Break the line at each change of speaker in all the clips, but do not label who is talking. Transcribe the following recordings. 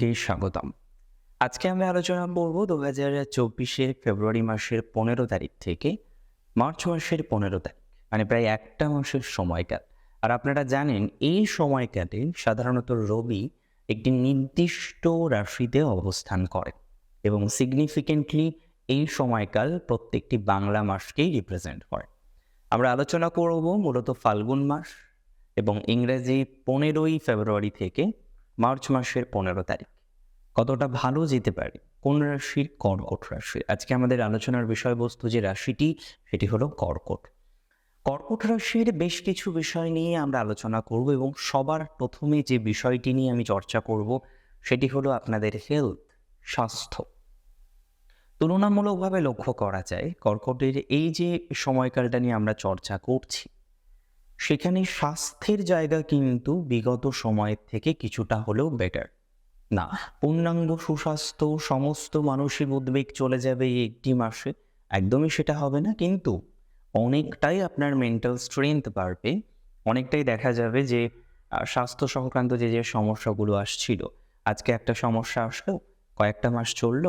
সকলকেই স্বাগতম। আজকে আমি আলোচনা করব দু হাজার চব্বিশের ফেব্রুয়ারি মাসের পনেরো তারিখ থেকে মার্চ মাসের পনেরো তারিখ মানে প্রায় একটা মাসের সময়কাল। আর আপনারা জানেন, এই সময়কালে সাধারণত রবি একটি নির্দিষ্ট রাশিতে অবস্থান করে এবং সিগনিফিকেন্টলি এই সময়কাল প্রত্যেকটি বাংলা মাসকেই রিপ্রেজেন্ট করে। আমরা আলোচনা করব মূলত ফাল্গুন মাস এবং ইংরেজি পনেরোই ফেব্রুয়ারি থেকে মার্চ মাসের পনেরো তারিখ। কতটা ভালো যেতে পারে? কোন রাশির কর্কট রাশি? আজকে আমাদের আলোচনার বিষয়বস্তু যে রাশিটি, সেটি হলো কর্কট। কর্কট রাশির বেশ কিছু বিষয় নিয়ে আমরা আলোচনা করব এবং সবার প্রথমে যে বিষয়টি নিয়ে আমি চর্চা করব, সেটি হলো আপনাদের হেলথ স্বাস্থ্য। তুলনামূলকভাবে লক্ষ্য করা যায়, কর্কটের এই যে সময়কালটা নিয়ে আমরা চর্চা করছি সেখানে স্বাস্থ্যের জায়গা কিন্তু বিগত সময়ের থেকে কিছুটা হলেও বেটার না, পূর্ণাঙ্গ সুস্বাস্থ্য, সমস্ত মানসিক উদ্বেগ চলে যাবে এই একটি মাসে, একদমই সেটা হবে না, কিন্তু অনেকটাই আপনার মেন্টাল স্ট্রেংথ বাড়বে। অনেকটাই দেখা যাবে যে স্বাস্থ্য সংক্রান্ত যে যে সমস্যাগুলো আসছিল, আজকে একটা সমস্যা আসলো, কয়েকটা মাস চলল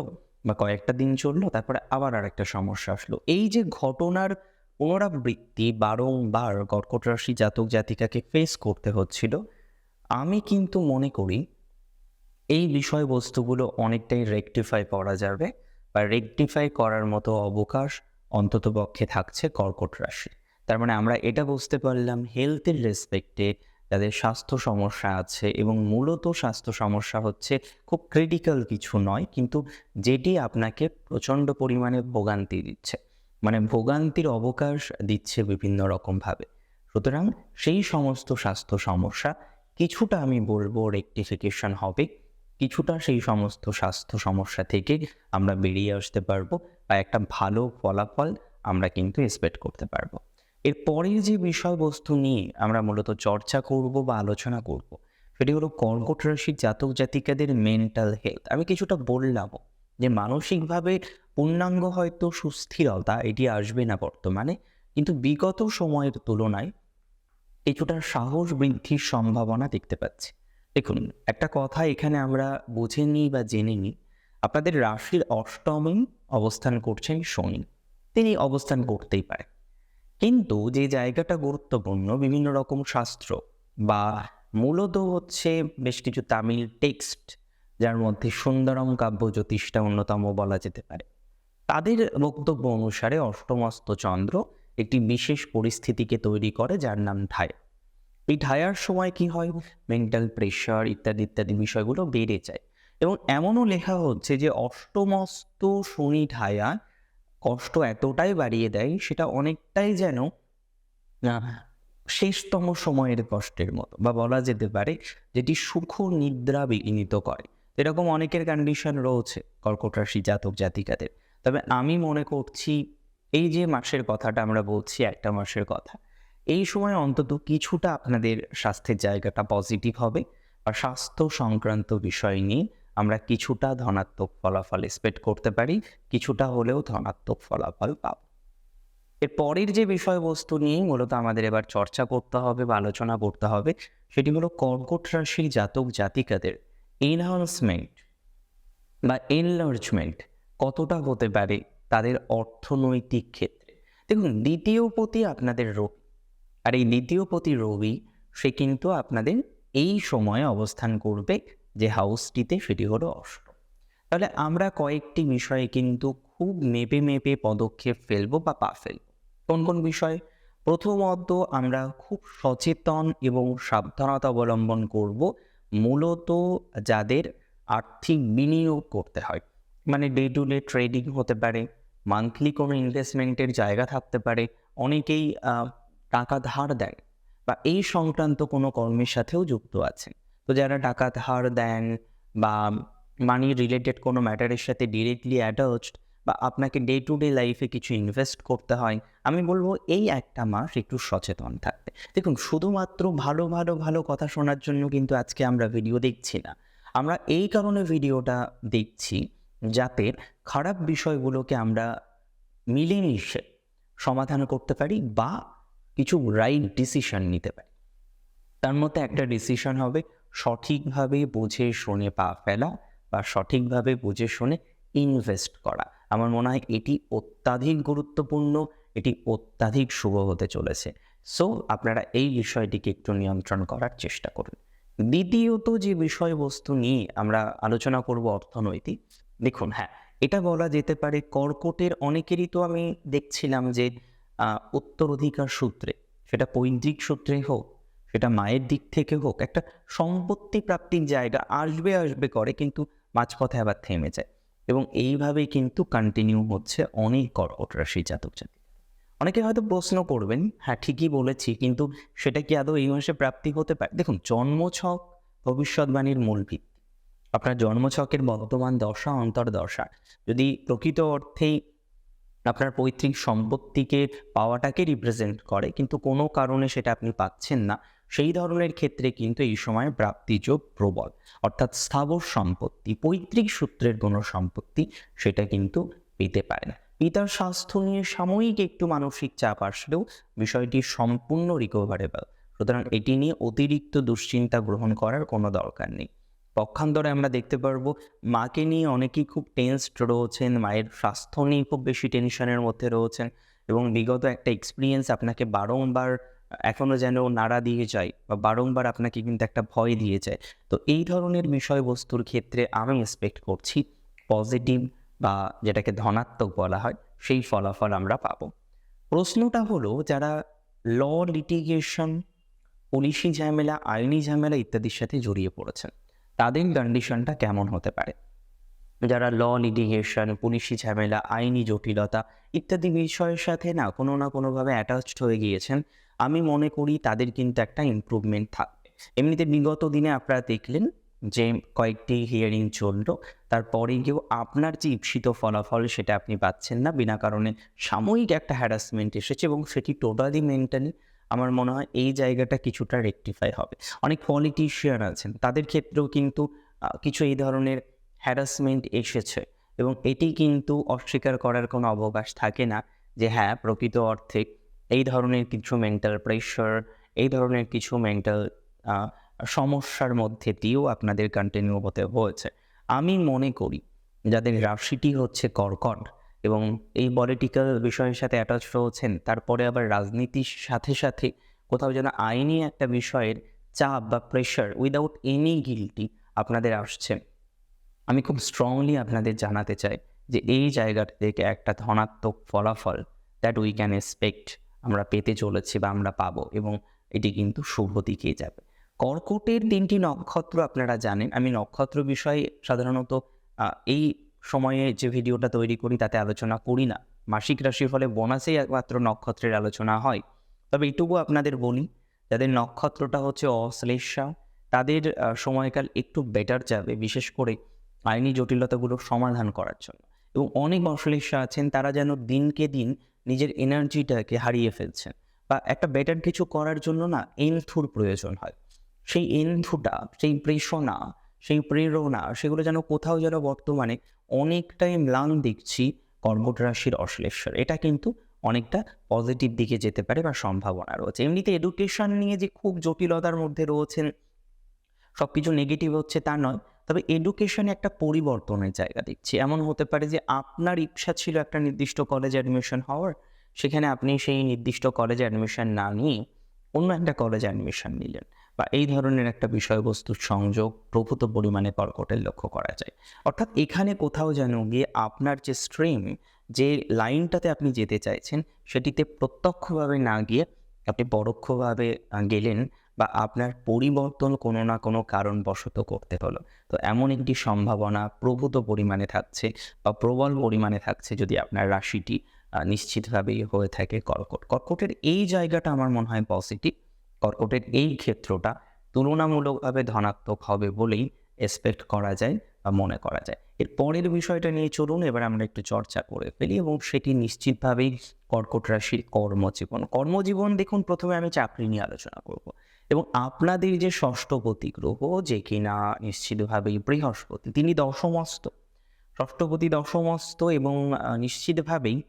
বা কয়েকটা দিন চলল, তারপরে আবার আরেকটা সমস্যা আসলো। এই যে ঘটনার পুনরাবৃত্তি বারংবার কর্কট রাশি জাতক জাতিকাকে ফেস করতে হচ্ছিল। আমি কিন্তু মনে করি এই বিষয়বস্তুগুলো অনেকটাই রেকটিফাই করা যাবে বা রেকটিফাই করার মতো অবকাশ অন্তত পক্ষে থাকছে কর্কট রাশি তার মানে আমরা এটা বুঝতে পারলাম হেলথের রেসপেক্টে যাদের স্বাস্থ্য সমস্যা আছে এবং মূলত স্বাস্থ্য সমস্যা হচ্ছে খুব ক্রিটিক্যাল কিছু নয়, কিন্তু যেটি আপনাকে প্রচণ্ড পরিমাণে ভোগান্তি দিচ্ছে। মানে ভোগান্তির অবকাশ দিচ্ছে বিভিন্ন রকমভাবে সুতরাং সেই সমস্ত স্বাস্থ্য সমস্যা কিছুটা আমি বলব রেকটিফিকেশন হবে। কিছুটা সেই সমস্ত স্বাস্থ্য সমস্যা থেকে আমরা বেরিয়ে আসতে পারব বা একটা ভালো ফলাফল আমরা কিন্তু এক্সপেক্ট করতে পারব। এর পরের যে বিষয়বস্তু নিয়ে আমরা মূলত চর্চা করব বা আলোচনা করব, সেটি হলো কর্কট রাশির জাতক জাতিকাদের মেন্টাল হেলথ আমি কিছুটা বললাম যে মানসিকভাবে পূর্ণাঙ্গ হয়তো সুস্থিরতা এটি আসবে না বর্তমানে, কিন্তু বিগত সময়ের তুলনায় কিছুটা সাহস বৃদ্ধির সম্ভাবনা দেখতে পাচ্ছি। দেখুন, একটা কথা এখানে আমরা বুঝে নিই বা জেনে নিই, আপনাদের রাশির অষ্টমী অবস্থান করছেন শনি। তিনি অবস্থান করতেই পারে। কিন্তু যে জায়গাটা গুরুত্বপূর্ণ, বিভিন্ন রকম শাস্ত্র বা মূলত হচ্ছে বেশ কিছু তামিল টেক্সট যার মধ্যে সুন্দরম কাব্য জ্যোতিষটা অন্যতম বলা যেতে পারে। তাদের বক্তব্য অনুসারে অষ্টমস্ত চন্দ্র একটি বিশেষ পরিস্থিতিকে তৈরি করে, যার নাম ঠায়। এই ঠায়ার সময় কি হয়? মেন্টাল প্রেশার ইত্যাদি ইত্যাদি বিষয়গুলো বেড়ে যায়। এবং এমনও লেখা হচ্ছে যে অষ্টমস্ত শনি ঠায়া কষ্ট এতটাই বাড়িয়ে দেয়, সেটা অনেকটাই যেন শেষতম সময়ের কষ্টের মতো। বা বলা যেতে পারে যেটি সুখ নিদ্রা বিঘ্নিত করে। এরকম অনেকের কন্ডিশন রয়েছে কর্কট রাশি জাতক জাতিকাদের। তবে আমি মনে করছি এই যে মাসের কথাটা আমরা বলছি, একটা মাসের কথা, এই সময় অন্তত কিছুটা আপনাদের স্বাস্থ্যের জায়গাটা পজিটিভ হবে আর স্বাস্থ্য সংক্রান্ত বিষয় নিয়ে আমরা কিছুটা ধনাত্মক ফলাফল এক্সপেক্ট করতে পারি, কিছুটা হলেও ধনাত্মক ফলাফল পাব। এর পরের যে বিষয়বস্তু নিয়ে মূলত আমাদের এবার চর্চা করতে হবে বা আলোচনা করতে হবে, সেটি হলো কর্কট রাশির জাতক জাতিকাদের। এনহান্সমেন্ট বা এনলার্জমেন্ট কতটা হতে পারে তাদের অর্থনৈতিক ক্ষেত্রে? দেখুন, দ্বিতীয় পতি আপনাদের রবি আর এই দ্বিতীয় পতি রবি সে কিন্তু আপনাদের এই সময়ে অবস্থান করবে যে হাউসটিতে সেটি হলো অষ্ট তাহলে আমরা কয়েকটি বিষয়ে কিন্তু খুব মেপে মেপে পদক্ষেপ ফেলব বা পা ফেলব। কোন কোন বিষয়ে? প্রথমত আমরা খুব সচেতন এবং সাবধানতা অবলম্বন করব মূলত যাদের আর্থিক বিনিয়োগ করতে হয়। মানে ডে টু ডে ট্রেডিং হতে পারে মান্থলি কোনো ইনভেস্টমেন্টের জায়গা থাকতে পারে, অনেকেই টাকা ধার দেন বা এই সংক্রান্ত কোনো কর্মের সাথেও যুক্ত আছেন। তো যারা টাকা ধার দেন বা মানি রিলেটেড কোনো ম্যাটারের সাথে ডিরেক্টলি অ্যাটাচড বা আপনাকে ডে টু ডে লাইফে কিছু ইনভেস্ট করতে হয়, আমি বলব এই একটা মাস একটু সচেতন থাকতে দেখুন, শুধুমাত্র ভালো ভালো ভালো কথা শোনার জন্য কিন্তু আজকে আমরা ভিডিও দেখছি না। আমরা এই কারণে ভিডিওটা দেখছি যাতে খারাপ বিষয়গুলোকে আমরা মিলেমিশে সমাধান করতে পারি বা কিছু রাইট ডিসিশন নিতে পারি। তার মধ্যে একটা ডিসিশন হবে সঠিকভাবে বুঝে শুনে পা ফেলা বা সঠিকভাবে বুঝে শুনে ইনভেস্ট করা। আমার মনে হয় এটি অত্যাধিক গুরুত্বপূর্ণ, এটি অত্যাধিক শুভ হতে চলেছে। সো আপনারা এই বিষয়টিকে একটু নিয়ন্ত্রণ করার চেষ্টা করুন। দ্বিতীয়ত যে বিষয়বস্তু নিয়ে আমরা আলোচনা করব অর্থনৈতিক, দেখুন হ্যাঁ এটা বলা যেতে পারে কর্কটের অনেকেরই তো আমি দেখছিলাম যে উত্তরাধিকার সূত্রে, সেটা পৈতৃক সূত্রে হোক, সেটা মায়ের দিক থেকে হোক, একটা সম্পত্তি প্রাপ্তির জায়গা আসবে আসবে করে, কিন্তু মাঝপথে আবার থেমে যায়। এবং এইভাবেই কিন্তু কন্টিনিউ হচ্ছে অনেক কর্কট রাশি জাতক জাতি। অনেকে হয়তো প্রশ্ন করবেন হ্যাঁ ঠিকই বলেছি, কিন্তু সেটা কি আদৌ এই মাসে প্রাপ্তি হতে পারে? দেখুন, জন্মছক ভবিষ্যৎবাণীর মূল ভিত্তি। আপনার জন্মছকের বর্তমান দশা অন্তর্দশা যদি প্রকৃত অর্থেই আপনার পৈতৃক সম্পত্তিকে পাওয়াটাকে রিপ্রেজেন্ট করে, কিন্তু কোনো কারণে সেটা আপনি পাচ্ছেন না সেই ধরনের ক্ষেত্রে কিন্তু এই সময় প্রাপ্তিযোগ প্রবল। অর্থাৎ স্থাবর সম্পত্তি, পৈতৃক সূত্রের কোনো সম্পত্তি সেটা কিন্তু পেতে পারে না। পিতার স্বাস্থ্য নিয়ে সাময়িক একটু মানসিক চাপ আসলেও বিষয়টি সম্পূর্ণ রিকভারেবল সুতরাং এটি নিয়ে অতিরিক্ত দুশ্চিন্তা গ্রহণ করার কোনো দরকার নেই। পক্ষান্তরে আমরা দেখতে পারব, মাকে নিয়ে অনেকেই খুব টেন্সড রয়েছেন, মায়ের স্বাস্থ্য নিয়ে খুব বেশি টেনশনের মধ্যে রয়েছেন এবং বিগত একটা এক্সপিরিয়েন্স আপনাকে বারংবার এখনও যেন নাড়া দিয়ে যায় বা বারংবার আপনাকে কিন্তু একটা ভয় দিয়ে যায়। তো এই ধরনের বিষয়বস্তুর ক্ষেত্রে আমি এক্সপেক্ট করছি পজিটিভ বা যেটাকে ধনাত্মক বলা হয়, সেই ফলাফল আমরা পাবো। প্রশ্নটা হলো, যারা ল লিটিগেশন পুলিশি ঝামেলা, আইনি ঝামেলা ইত্যাদির সাথে জড়িয়ে পড়েছেন, তাদের কন্ডিশনটা কেমন হতে পারে? যারা ল লিটিগেশন পুলিশি ঝামেলা, আইনি জটিলতা ইত্যাদি বিষয়ের সাথে না কোনো না কোনোভাবে অ্যাটাচড হয়ে গিয়েছেন, আমি মনে করি তাদের কিন্তু একটা ইমপ্রুভমেন্ট থাকবে। এমনিতে বিগত দিনে আপনারা দেখলেন যে কয়েকটি হিয়ারিং চলল, তারপরে গিয়েও আপনার যে ইপ্সিত ফলাফল সেটা আপনি পাচ্ছেন না, বিনা কারণে সাময়িক একটা হ্যারাসমেন্ট এসেছে এবং সেটি টোটালি মেন্টালি আমার মনে হয় এই জায়গাটা কিছুটা রেকটিফাই হবে। অনেক পলিটিশিয়ান আছেন, তাদের ক্ষেত্রেও কিন্তু কিছু এই ধরনের হ্যারাসমেন্ট এসেছে এবং এটি কিন্তু অস্বীকার করার কোনো অবকাশ থাকে না যে হ্যাঁ প্রকৃত অর্থে এই ধরনের কিছু মেন্টাল প্রেশার এই ধরনের কিছু মেন্টাল সমস্যার মধ্যে দিয়েও আপনাদের কন্টিনিউ হতে হয়েছে। আমি মনে করি যাদের রাশিটি হচ্ছে কর্কট এবং এই পলিটিক্যাল বিষয়ের সাথে অ্যাটাচ রয়েছেন, তারপরে আবার রাজনীতির সাথে সাথে কোথাও যেন আইনি একটা বিষয়ের চাপ বা প্রেশার উইদাউট এনি গিলটি আপনাদের আসছে। আমি খুব স্ট্রংলি আপনাদের জানাতে চাই যে এই জায়গাটা থেকে একটা ধনাত্মক ফলাফল দ্যাট উই ক্যান এক্সপেক্ট আমরা পেতে চলেছি বা আমরা পাবো এবং এটি কিন্তু শুভ দিকেই যাবে। কর্কটের তিনটি নক্ষত্র আপনারা জানেন। আমি নক্ষত্র বিষয়ে সাধারণত এই সময়ে যে ভিডিওটা তৈরি করি তাতে আলোচনা করি না। মাসিক রাশির ফলে বোনাসেই একমাত্র নক্ষত্রের আলোচনা হয়। তবে এটুকু আপনাদের বলি, যাদের নক্ষত্রটা হচ্ছে অশ্লেষা, তাদের সময়কাল একটু বেটার যাবে। বিশেষ করে আইনি জটিলতাগুলো সমাধান করার জন্য। এবং অনেক অশ্লেষা আছেন, তারা যেন দিনকে দিন নিজের এনার্জিটাকে হারিয়ে ফেলছেন। বা একটা বেটার কিছু করার জন্য না এনথুর প্রয়োজন হয়। সেই এনথুটা, সেই প্রেষণা, সেই প্রেরণা, সেগুলো যেন কোথাও যেন বর্তমানে অনেকটাই ম্লান দেখছি কর্কট রাশির অশ্লেষর। এটা কিন্তু অনেকটা পজিটিভ দিকে যেতে পারে বা সম্ভাবনা রয়েছে। এমনিতে এডুকেশন নিয়ে যে খুব জটিলতার মধ্যে রয়েছেন সব কিছু নেগেটিভ হচ্ছে তা নয়। তবে এডুকেশনে একটা পরিবর্তনের জায়গা দেখছি। এমন হতে পারে যে আপনার ইচ্ছা ছিল একটা নির্দিষ্ট কলেজে অ্যাডমিশন হওয়ার, সেখানে আপনি সেই নির্দিষ্ট কলেজে অ্যাডমিশন না নিয়ে অন্য একটা কলেজে অ্যাডমিশন নিলেন বা এই ধরনের একটা বিষয়বস্তুর সংযোগ প্রভূত পরিমাণে কর্কটের লক্ষ্য করা যায়। অর্থাৎ এখানে কোথাও যেন গিয়ে আপনার যে স্ট্রিম যে লাইনটাতে আপনি যেতে চাইছেন, সেটিতে প্রত্যক্ষভাবে না গিয়ে আপনি পরোক্ষভাবে গেলেন বা আপনার পরিবর্তন কোনো না কোনো কারণবশত করতে হলো। তো এমন একটি সম্ভাবনা প্রভূত পরিমাণে থাকছে বা প্রবল পরিমাণে থাকছে যদি আপনার রাশিটি নিশ্চিতভাবেই হয়ে থাকে কর্কট। কর্কটের এই জায়গাটা আমার মনে হয় পজিটিভ কর্কটের এই ক্ষেত্রটা তুলনামূলকভাবে ধনাত্মক হবে বলেই এক্সপেক্ট করা যায় বা মনে করা যায়। এর পরের বিষয়টা নিয়ে চলুন, এবার আমরা একটু চর্চা করে ফেলি এবং সেটি নিশ্চিতভাবেই কর্কট রাশির কর্মজীবন। কর্মজীবন দেখুন, প্রথমে আমি চাকরি নিয়ে আলোচনা করব। এবং আপনাদের যে ষষ্ঠপতি গ্রহ যে কিনা নিশ্চিতভাবেই বৃহস্পতি, তিনি দশমস্ত ষষ্ঠপতি দশমস্ত এবং নিশ্চিতভাবেই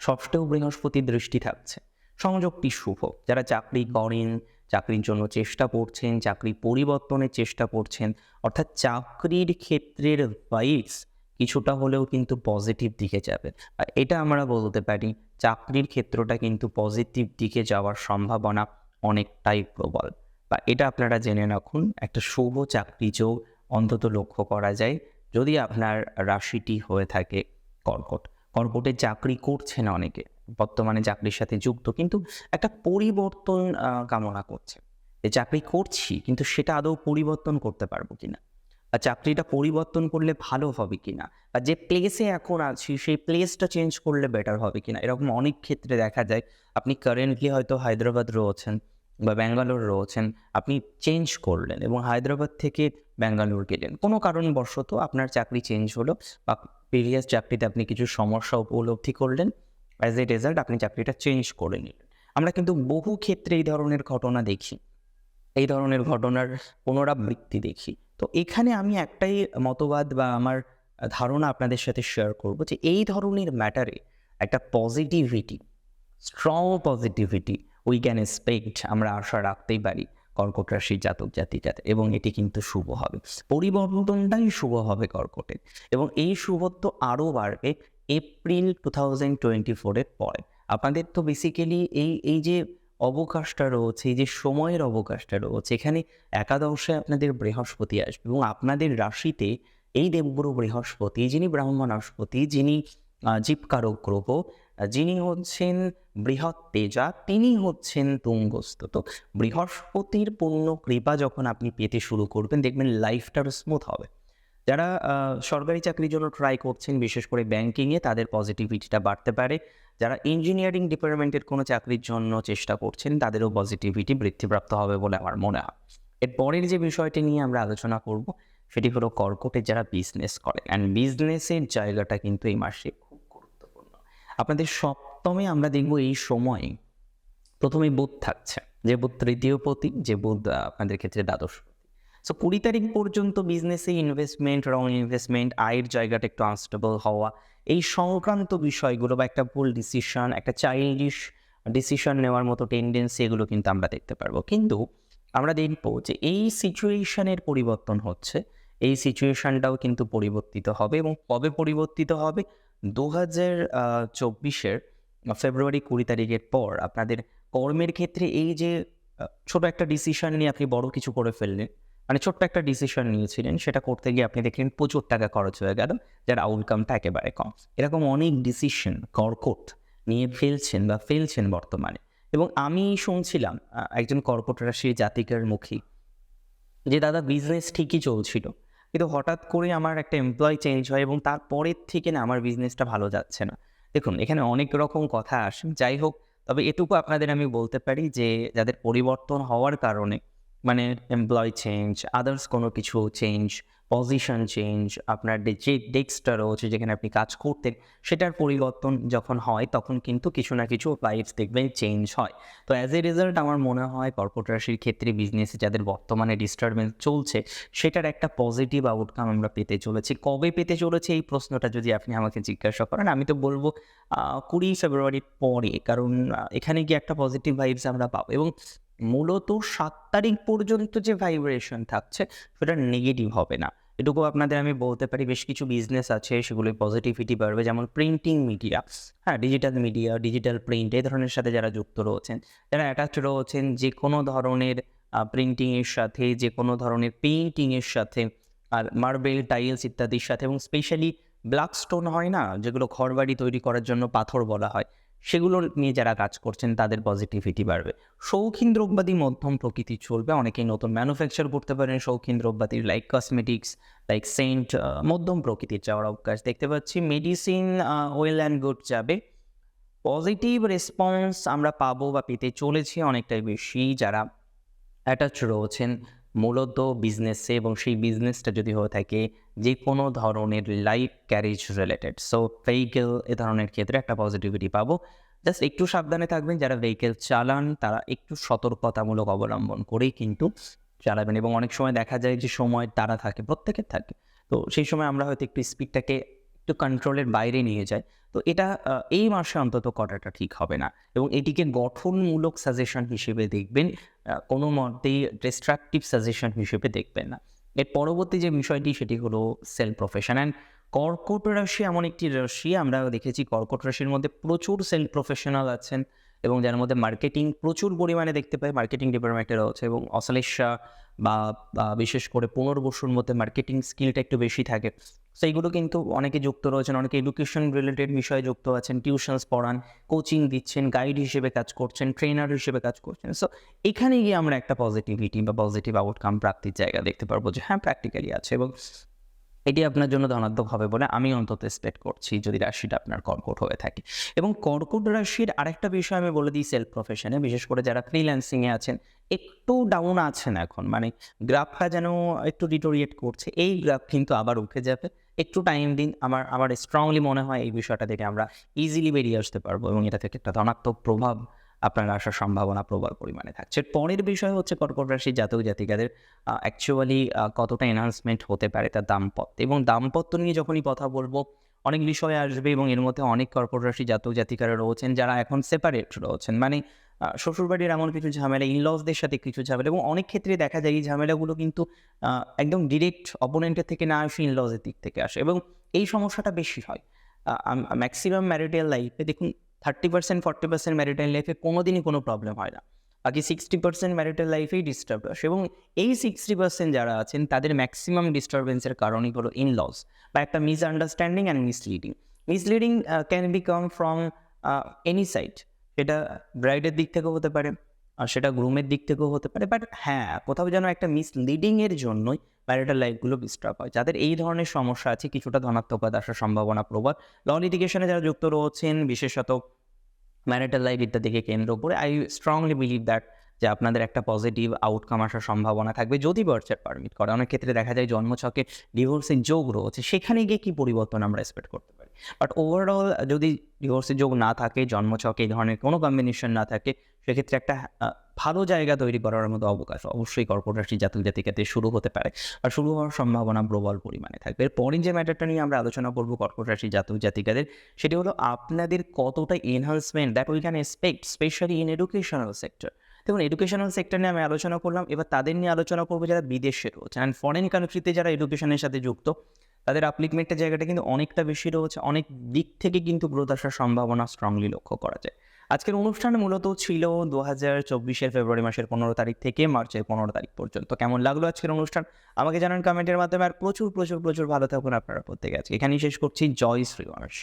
ষষ্ঠেও বৃহস্পতির দৃষ্টি থাকছে। সংযোগটি শুভ। যারা চাকরি করেন, চাকরির জন্য চেষ্টা করছেন, চাকরি পরিবর্তনের চেষ্টা করছেন, অর্থাৎ চাকরির ক্ষেত্রের ভাইবস কিছুটা হলেও কিন্তু পজিটিভ দিকে যাবে। এটা আমরা বলতে পারি, চাকরির ক্ষেত্রটা কিন্তু পজিটিভ দিকে যাওয়ার সম্ভাবনা অনেকটাই প্রবল। বা এটা আপনারা জেনে রাখুন, একটা শুভ চাকরি যোগ অন্তত লক্ষ্য করা যায়। যদি আপনার রাশিটি হয়ে থাকে কর্কট কর্কটে চাকরি করছে না অনেকে, বর্তমানে চাকরির সাথে যুক্ত, কিন্তু একটা পরিবর্তন কামনা করছে যে চাকরি করছি, কিন্তু সেটা আদৌ পরিবর্তন করতে পারব কিনা? চাকরিটা পরিবর্তন করলে ভালো হবে কিনা? বা যে প্লেসে এখন আছি, সেই প্লেসটা চেঞ্জ করলে বেটার হবে কিনা? এরকম অনেক ক্ষেত্রে দেখা যায়, আপনি কারেন্টলি হয়তো হায়দ্রাবাদ রয়েছেন বা ব্যাঙ্গালোর রয়েছেন, আপনি চেঞ্জ করলেন এবং হায়দ্রাবাদ থেকে ব্যাঙ্গালোর গেলেন। কোনো কারণবশত আপনার চাকরি চেঞ্জ হলো বা প্রিভিয়াস চাকরিতে আপনি কিছু সমস্যা উপলব্ধি করলেন অ্যাজ এ রেজাল্ট আপনি চাকরিটা চেঞ্জ করে নিলেন। আমরা কিন্তু বহু ক্ষেত্রে এই ধরনের ঘটনা দেখি। এই ধরনের ঘটনার পুনরাবৃত্তি দেখি। তো এখানে আমি একটাই মতবাদ বা আমার ধারণা আপনাদের সাথে শেয়ার করব যে এই ধরনের ম্যাটারে একটা positivity strong positivity we can expect আমরা আশা রাখতেই পারি কর্কট রাশির জাতক জাতিকাতে এবং এটি কিন্তু শুভ হবে। পরিবর্তনটাই শুভ হবে কর্কটের এবং এই শুভত্ব আরও বাড়বে এপ্রিল টু থাউজেন্ড টোয়েন্টি ফোরের পরে। আপনাদের তো বেসিক্যালি এই এই যে অবকাশটা রয়েছে, এই যে সময়ের অবকাশটা রয়েছে, এখানে একাদশে আপনাদের বৃহস্পতি আসবে এবং আপনাদের রাশিতে এই দেবগুরু বৃহস্পতি, যিনি ব্রাহ্মণস্পতি যিনি জীবকারক গ্রহ, যিনি হচ্ছেন বৃহৎ তেজা তিনি হচ্ছেন তুঙ্গস্থ। তো বৃহস্পতির পূর্ণ কৃপা যখন আপনি পেতে শুরু করবেন, দেখবেন লাইফটা স্মুথ হবে। যারা সরকারি চাকরির জন্য ট্রাই করছেন, বিশেষ করে ব্যাংকিংয়ে তাদের পজিটিভিটিটা বাড়তে পারে। যারা ইঞ্জিনিয়ারিং ডিপার্টমেন্টের কোনো চাকরির জন্য চেষ্টা করছেন, তাদেরও পজিটিভিটি বৃদ্ধিপ্রাপ্ত হবে বলে আমার মনে হয়। এর পরের যে বিষয়টি নিয়ে আমরা আলোচনা করব, সেটি হলো কর্কটের যারা বিজনেস করে। অ্যান্ড বিজনেসের জায়গাটা কিন্তু এই মাসে খুব গুরুত্বপূর্ণ। আপনাদের সপ্তমে আমরা দেখব এই সময়ে প্রথমে বুধ থাকছে। যে বুধ তৃতীয় পতি যে বুধ আপনাদের ক্ষেত্রে দ্বাদশ সো কুড়ি তারিখ পর্যন্ত বিজনেসে ইনভেস্টমেন্ট রং ইনভেস্টমেন্ট আয়ের জায়গাটা একটু আনস্টেবল হওয়া, এই সংক্রান্ত বিষয়গুলো বা একটা ভুল ডিসিশন একটা চাইল্ডিশ ডিসিশন নেওয়ার মতো টেন্ডেন্সি এগুলো কিন্তু আমরা দেখতে পারব। কিন্তু আমরা দেখব যে এই সিচুয়েশনের পরিবর্তন হচ্ছে, এই সিচুয়েশনটাও কিন্তু পরিবর্তিত হবে এবং কবে পরিবর্তিত হবে? দু হাজার চব্বিশের ফেব্রুয়ারি কুড়ি তারিখের পর। আপনাদের কর্মের ক্ষেত্রে এই যে ছোট একটা ডিসিশন নিয়ে আপনি বড় কিছু করে ফেললেন মানে ছোট্ট একটা ডিসিশন নিয়েছিলেন, সেটা করতে গিয়ে আপনি দেখলেন প্রচুর টাকা খরচ হয়ে গেল, যার আউটকামটা একেবারে কম। এরকম অনেক ডিসিশন কর্কট নিয়ে ফেলছেন বা ফেলছেন বর্তমানে। এবং আমি শুনছিলাম একজন কর্কট রাশির জাতিকার মুখী, যে দাদা বিজনেস ঠিকই চলছিল, কিন্তু হঠাৎ করে আমার একটা এমপ্লয় চেঞ্জ হয় এবং তারপরের থেকে না আমার বিজনেসটা ভালো যাচ্ছে না। দেখুন, এখানে অনেক রকম কথা আসে, যাই হোক, তবে এটুকু আপনাদের আমি বলতে পারি যে, যাদের পরিবর্তন হওয়ার কারণে মানে এমপ্লয় চেঞ্জ আদার্স কোনো কিছু চেঞ্জ পজিশন চেঞ্জ আপনার যে ডেস্কটা রয়েছে যেখানে আপনি কাজ করতেন, সেটার পরিবর্তন যখন হয়, তখন কিন্তু কিছু না কিছু লাইফ দেখবেন চেঞ্জ হয়। তো অ্যাজ এ রেজাল্ট আমার মনে হয় কর্পোরেট রাশির ক্ষেত্রে বিজনেসে যাদের বর্তমানে ডিস্টারবেন্স চলছে, সেটার একটা পজিটিভ আউটকাম আমরা পেতে চলেছি। কবে পেতে চলেছে? এই প্রশ্নটা যদি আপনি আমাকে জিজ্ঞাসা করেন, আমি তো বলব কুড়ি ফেব্রুয়ারির পরে। কারণ এখানে গিয়ে একটা পজিটিভ ভাইবস আমরা পাবো এবং মূলত সাত তারিখ পর্যন্ত যে ভাইব্রেশন থাকছে, সেটা নেগেটিভ হবে না। এটুকু আপনাদের আমি বলতে পারি, বেশ কিছু বিজনেস আছে সেগুলোর পজিটিভিটি বাড়বে, যেমন প্রিন্টিং মিডিয়া হ্যাঁ ডিজিটাল মিডিয়া ডিজিটাল প্রিন্ট এই ধরনের সাথে যারা যুক্ত রয়েছেন, যারা অ্যাটাচ রয়েছেন যে কোনো ধরনের প্রিন্টিংয়ের সাথে যে কোনো ধরনের পেইন্টিংয়ের সাথে, আর মার্বেল টাইলস ইত্যাদির সাথে, এবং স্পেশালি ব্ল্যাক স্টোন হয় না, যেগুলো ঘরবাড়ি তৈরি করার জন্য পাথর বলা হয়। সেগুলো নিয়ে যারা কাজ করছেন, তাদের পজিটিভিটি বাড়বে। শৌখিন দ্রব্যাদি মধ্যম প্রকৃতি চলবে। অনেকেই নতুন ম্যানুফ্যাকচার করতে পারেন শৌখিন দ্রব্যাদির লাইক কসমেটিক্স লাইক সেন্ট মধ্যম প্রকৃতির যাওয়ার অবকাশ দেখতে পাচ্ছি। মেডিসিন ওয়েল অ্যান্ড গুড যাবে। পজিটিভ রেসপন্স আমরা পাবো বা পেতে চলেছি অনেকটাই বেশি যারা অ্যাটাচ রয়েছেন। মূলত বিজনেসে এবং সেই বিজনেসটা যদি হয়ে থাকে যে কোনো ধরনের life carriage related so vehicle এ ধরনের ক্ষেত্রে একটা পজিটিভিটি পাবো। জাস্ট একটু সাবধানে থাকবেন, যারা ভেহিকেল চালান, তারা একটু সতর্কতামূলক অবলম্বন করেই কিন্তু চালাবেন। এবং অনেক সময় দেখা যায় যে সময় তারা থাকে, প্রত্যেকের থাকে। তো সেই সময় আমরা হয়তো একটু স্পিডটাকে একটু কন্ট্রোলের বাইরে নিয়ে যায়। তো এটা এই মাসে অন্তত করাটা ঠিক হবে না। এবং এটিকে গঠনমূলক সাজেশন হিসেবে দেখবেন কোনো মতেই ডিস্ট্রাকটিভ সাজেশন হিসেবে দেখবেন না। এর পরবর্তী যে বিষয়টি, সেটি হলো সেলফ প্রফেশন অ্যান্ড কর্কট রাশি এমন একটি রাশি, আমরা দেখেছি কর্কট রাশির মধ্যে প্রচুর সেলফ প্রফেশনাল আছেন এবং যার মধ্যে মার্কেটিং প্রচুর পরিমাণে দেখতে পাই মার্কেটিং ডিপার্টমেন্টে রয়েছে এবং অশ্লেষা বা বিশেষ করে পুনর্বসুর মধ্যে মার্কেটিং স্কিলটা একটু বেশি থাকে। সেইগুলো কিন্তু অনেকে যুক্ত রয়েছেন, অনেকে এডুকেশন রিলেটেড বিষয়ে যুক্ত আছেন টিউশনস পড়ান কোচিং দিচ্ছেন গাইড হিসেবে কাজ করছেন ট্রেনার হিসেবে কাজ করছেন। সো এখানে গিয়ে আমরা একটা পজিটিভিটি বা পজিটিভ আউটকাম প্রাপ্তির জায়গা দেখতে পারব যে হ্যাঁ প্র্যাকটিক্যালি আছে এবং এটি আপনার জন্য ধনাত্মক হবে বলে আমি অন্তত এক্সপেক্ট করছি যদি রাশিটা আপনার কর্কট হয়ে থাকে। এবং কর্কট রাশির আরেকটা বিষয় আমি বলে দিই সেলফ প্রফেশনে বিশেষ করে যারা ফ্রিল্যান্সিংয়ে আছেন, একটু ডাউন আছেন এখন মানে গ্রাফটা যেন একটু ডিটোরিয়েট করছে, এই গ্রাফ কিন্তু আবার উঠে যাবে। একটু টাইম দিন। আমার আমার স্ট্রংলি মনে হয় এই বিষয়টা থেকে আমরা ইজিলি বেরিয়ে আসতে পারব এবং এটা থেকে একটা ধনাত্মক প্রভাব আপনার আসার সম্ভাবনা প্রবল পরিমাণে থাকছে। পরের বিষয় হচ্ছে কর্কট রাশি জাতক জাতিকাদের অ্যাকচুয়ালি কতটা এনহান্সমেন্ট হতে পারে তার দাম্পত্য এবং দাম্পত্য নিয়ে যখনই কথা বলব, অনেক বিষয় আসবে এবং এর মধ্যে অনেক কর্কট রাশি জাতক জাতিকারা রয়েছেন যারা এখন সেপারেট রয়েছেন। মানে শ্বশুরবাড়ির এমন কিছু ঝামেলা ইনলসদের সাথে কিছু ঝামেলা এবং অনেক ক্ষেত্রে দেখা যায় এই ঝামেলাগুলো কিন্তু একদম ডিরেক্ট অপোনেন্টের থেকে না আসে ইনলসের দিক থেকে আসে এবং এই সমস্যাটা বেশি হয়। ম্যাক্সিমাম ম্যারিটাল লাইফে দেখুন thirty percent forty percent marital লাইফে কোনোদিনই কোনো প্রবলেম হয় না। বাকি সিক্সটি পার্সেন্ট ম্যারিটাল লাইফেই ডিস্টার্ব আসে এবং এই সিক্সটি পার্সেন্ট যারা আছেন, তাদের ম্যাক্সিমাম ডিস্টারবেন্সের কারণই হলো ইনলস বা একটা misunderstanding and misleading misleading can be come from any side সেটা ব্রাইডের দিক থেকেও হতে পারে, আর সেটা গ্রুমের দিক থেকেও হতে পারে বাট হ্যাঁ কোথাও যেন একটা মিসলিডিংয়ের জন্যই ম্যারিটাল লাইফগুলো ডিস্টার্ব হয়, যাদের এই ধরনের সমস্যা আছে, কিছুটা ধনাত্মকতা আসার সম্ভাবনা, প্রবল ল লিটিগেশনে যারা যুক্ত রয়েছেন, বিশেষত ম্যারিটাল লাইফ ইত্যাদিকে কেন্দ্র করে আই স্ট্রংলি বিলিভ দ্যাট যে আপনাদের একটা পজিটিভ আউটকাম আসার সম্ভাবনা থাকবে যদি বার্চার পারমিট করে। অনেক ক্ষেত্রে দেখা যায় জন্মছকে ডিভোর্সের যোগ রয়েছে, সেখানে গিয়ে কী পরিবর্তন আমরা এক্সপেক্ট করতে বাট ওভারঅল যদি ডিভোর্সের যোগ না থাকে, জন্মছকে এই ধরনের কোনো কম্বিনেশন না থাকে, সেক্ষেত্রে একটা ভালো জায়গা তৈরি করার মতো অবকাশ অবশ্যই কর্কট জাতক জাতিকাতে শুরু হতে পারে। আর শুরু হওয়ার সম্ভাবনা প্রবল পরিমাণে থাকবে। এর পরের যে ম্যাটারটা নিয়ে আমরা আলোচনা করব কর্কট রাশি জাতক জাতিকাদের, সেটি হলো আপনাদের কতটা enhancement that we can expect specially in educational sector দেখুন এডুকেশনাল সেক্টর নিয়ে আমি আলোচনা করলাম, এবার তাদের নিয়ে আলোচনা করব যারা বিদেশে রয়েছে। অ্যান্ড ফরেন কান্ট্রিতে যারা এডুকেশনের সাথে যুক্ত তাদের আপলিকমেন্টের জায়গাটা কিন্তু অনেকটা বেশি রয়েছে, অনেক দিক থেকে কিন্তু গ্রোথ আসার সম্ভাবনা স্ট্রংলি লক্ষ্য করা যায়। আজকের অনুষ্ঠান মূলত ছিল দু হাজার চব্বিশের ফেব্রুয়ারি মাসের পনেরো তারিখ থেকে মার্চের পনেরো তারিখ পর্যন্ত। কেমন লাগল আজকের অনুষ্ঠান? আমাকে জানান কমেন্টের মাধ্যমে, আর প্রচুর প্রচুর প্রচুর ভালো থাকুন আপনারা প্রত্যেকে আজকে। এখানেই শেষ করছি, জয় শ্রী গণেশ